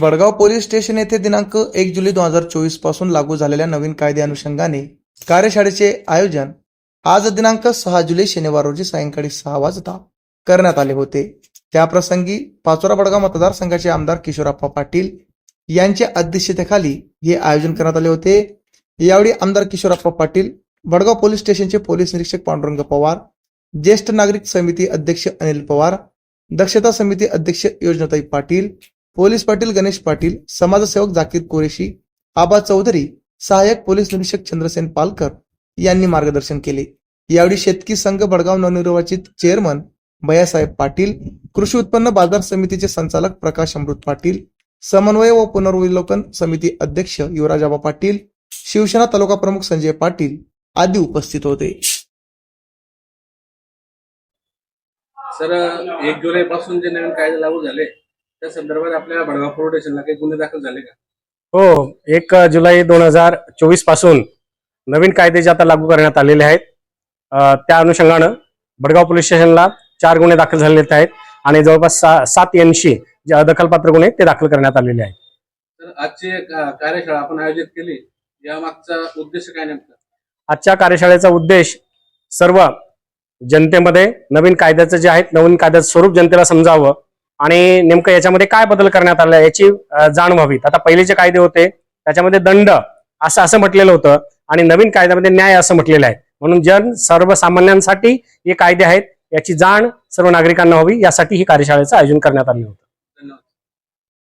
Badgaon police station येथे दिनांक एक जुलै दोन हजार चोवीसपासून लागू झालेल्या नवीन कायदे अनुषंगाने कार्यशाळेचे आयोजन आज दिनांक सहा जुलै शनिवार रोजी सायंकाळी सहा वाजता करण्यात आले होते. त्याप्रसंगी पाचोरा बडगाव मतदारसंघाचे आमदार किशोरप्पा पाटील यांच्या अध्यक्षतेखाली हे आयोजन करण्यात आले होते. यावेळी आमदार किशोरप्पा पाटील बडगाव पोलीस स्टेशनचे पोलीस निरीक्षक पांडुरंग पवार ज्येष्ठ नागरिक समिती अध्यक्ष अनिल पवार दक्षता समिती अध्यक्ष योजनाताई पाटील पोलीस पाटील गणेश पाटील समाजसेवक जाकीर कुरेशी आबा चौधरी सहाय्यक पोलीस निरीक्षक चंद्रसेन पालकर यांनी मार्गदर्शन केले. यावेळी शेतकी संघ बडगाव नवनिर्वाचित चेअरमन भैयासाहेब पाटील कृषी उत्पन्न बाजार समितीचे संचालक प्रकाश अमृत पाटील समन्वय व पुनर्विलोकन समिती अध्यक्ष युवराजाबा पाटील शिवसेना तालुका प्रमुख संजय पाटील आदी उपस्थित होते. सर एक जुलै पासून जे नवीन कायदे लागू झाले त्या संदर्भात आपल्या भडगाव पोलीस स्टेशनला काही गुन्हे दाखल झाले का? हो एक जुलै दोन हजार चोवीसपासून नवीन कायदे जे आता लागू करण्यात आलेले आहेत. त्या अनुषंगानं बडगाव पोलीस स्टेशनला चार गुन्हे दाखल झालेले आहेत आणि जवळपास सा- सात ऐंशी जे अदखलपात्र गुन्हे ते दाखल करण्यात आलेले आहेत. तर आजची कार्यशाळा आपण आयोजित केली या मागचा उद्देश काय नेमका? आजच्या कार्यशाळेचा उद्देश सर्व जनतेमध्ये नवीन कायद्याचं जे आहे नवीन कायद्याचं स्वरूप जनतेला समजावं आणि नेमकं याच्यामध्ये काय बदल करण्यात आला याची जाण व्हावीत. आता पहिलेचे कायदे होते त्याच्यामध्ये दंड असं असं म्हटलेलं होतं आणि नवीन कायद्यामध्ये न्याय असं म्हटलेलं आहे. म्हणून जन सर्वसामान्यांसाठी हे कायदे आहेत याची जाण सर्व नागरिकांना व्हावी यासाठी ही कार्यशाळेचं आयोजन करण्यात आलं होतं.